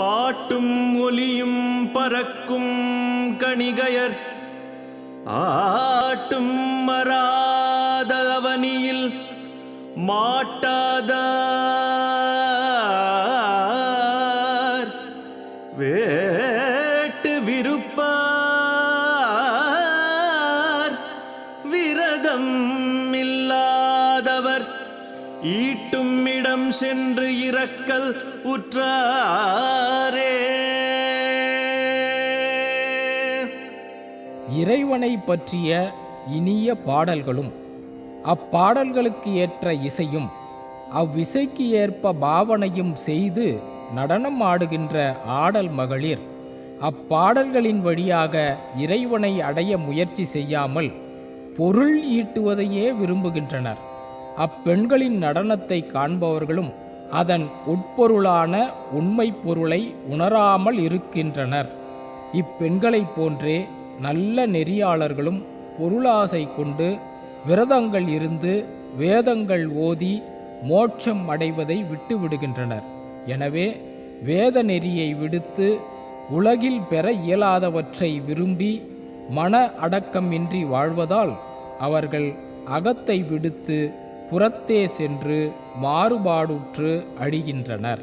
பாட்டும் ஒலியும் பறக்கும் கணிகையர். ஆட்டும் மராத அவனியில் மாட்டாத. வேட்டு விருப்பார். விரதம் இல்லாதவர் ஈட்டும் இடம் சென்று இறக்கல் உற்றாரே. இறைவனை பற்றிய இனிய பாடல்களும் அப்பாடல்களுக்கு ஏற்ற இசையும் அவ்விசைக்கு ஏற்ப பாவனையும் செய்து நடனம் ஆடுகின்ற ஆடல் மகளிர் அப்பாடல்களின் வழியாக இறைவனை அடைய முயற்சி செய்யாமல் பொருள் ஈட்டுவதையே விரும்புகின்றனர். அப்பெண்களின் நடனத்தை காண்பவர்களும் அதன் உட்பொருளான உண்மை பொருளை உணராமல் இருக்கின்றனர். இப்பெண்களைப் போன்றே நல்ல நெறியாளர்களும் பொருளாசை கொண்டு விரதங்கள் இருந்து வேதங்கள் ஓதி மோட்சம் அடைவதை விட்டுவிடுகின்றனர். எனவே வேத நெறியை விடுத்து உலகில் பெற இயலாதவற்றை விரும்பி மன அடக்கமின்றி வாழ்வதால் அவர்கள் அகத்தை விடுத்து புறத்தே சென்று மாறுபாடுற்று அழிகின்றனர்.